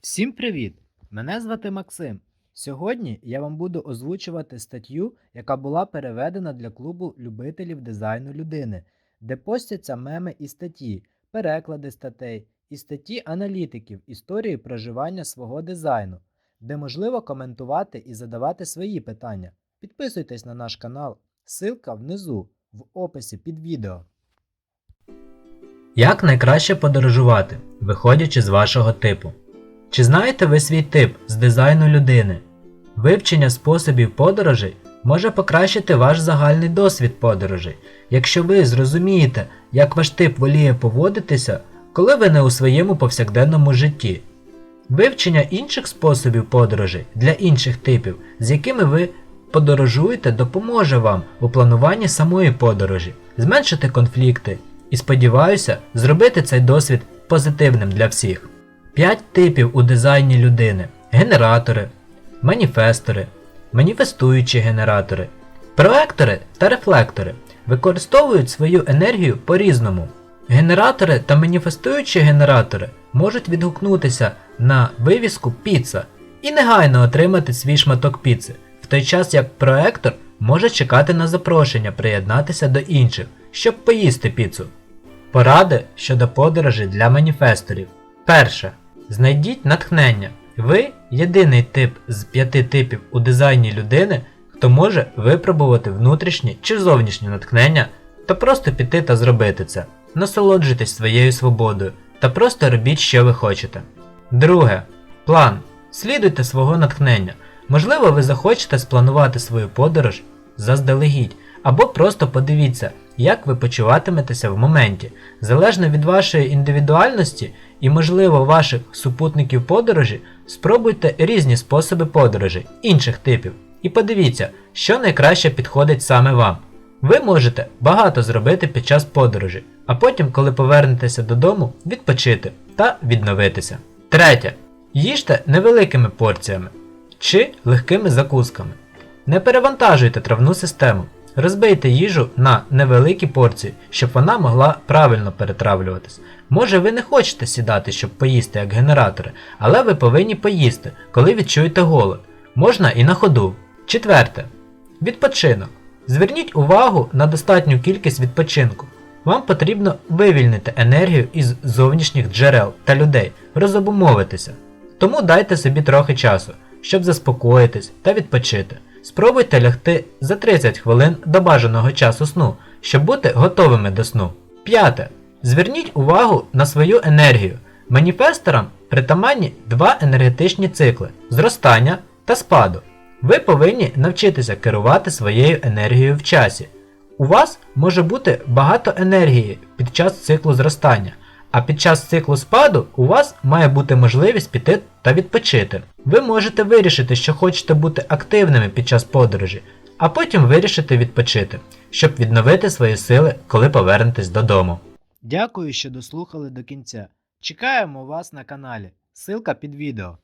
Всім привіт! Мене звати Максим. Сьогодні я вам буду озвучувати статтю, яка була переведена для клубу любителів дизайну людини, де постяться меми і статті, переклади статей і статті аналітиків історії проживання свого дизайну, де можливо коментувати і задавати свої питання. Підписуйтесь на наш канал, ссылка внизу в описі під відео. Як найкраще подорожувати, виходячи з вашого типу? Чи знаєте ви свій тип з дизайну людини? Вивчення способів подорожей може покращити ваш загальний досвід подорожей, якщо ви зрозумієте, як ваш тип воліє поводитися, коли ви не у своєму повсякденному житті. Вивчення інших способів подорожей для інших типів, з якими ви подорожуєте, допоможе вам у плануванні самої подорожі, зменшити конфлікти і, сподіваюся, зробити цей досвід позитивним для всіх. П'ять типів у дизайні людини: генератори, маніфестори, маніфестуючі генератори, проектори та рефлектори використовують свою енергію по-різному. Генератори та маніфестуючі генератори можуть відгукнутися на вивіску піца і негайно отримати свій шматок піци, в той час як проектор може чекати на запрошення приєднатися до інших, щоб поїсти піцу. Поради щодо подорожей для маніфесторів. Перше. Знайдіть натхнення. Ви єдиний тип з п'яти типів у дизайні людини, хто може випробувати внутрішнє чи зовнішнє натхнення та просто піти та зробити це. Насолоджуйтесь своєю свободою та просто робіть, що ви хочете. Друге. План. Слідуйте свого натхнення. Можливо, ви захочете спланувати свою подорож заздалегідь, або просто подивіться, як ви почуватиметеся в моменті. Залежно від вашої індивідуальності і, можливо, ваших супутників подорожі, спробуйте різні способи подорожей інших типів і подивіться, що найкраще підходить саме вам. Ви можете багато зробити під час подорожі, а потім, коли повернетеся додому, відпочити та відновитися. Третє. Їжте невеликими порціями чи легкими закусками. Не перевантажуйте травну систему. Розбийте їжу на невеликі порції, щоб вона могла правильно перетравлюватись. Може ви не хочете сідати, щоб поїсти як генератори, але ви повинні поїсти, коли відчуєте голод. Можна і на ходу. Четверте. Відпочинок. Зверніть увагу на достатню кількість відпочинку. Вам потрібно вивільнити енергію із зовнішніх джерел та людей, розобумовитися. Тому дайте собі трохи часу, щоб заспокоїтись та відпочити. Спробуйте лягти за 30 хвилин до бажаного часу сну, щоб бути готовими до сну. П'яте. Зверніть увагу на свою енергію. Маніфесторам притаманні два енергетичні цикли зростання та спаду. Ви повинні навчитися керувати своєю енергією в часі. У вас може бути багато енергії під час циклу зростання, а під час циклу спаду у вас має бути можливість піти та відпочити. Ви можете вирішити, що хочете бути активними під час подорожі, а потім вирішити відпочити, щоб відновити свої сили, коли повернетесь додому. Дякую, що дослухали до кінця. Чекаємо вас на каналі. Силка під відео.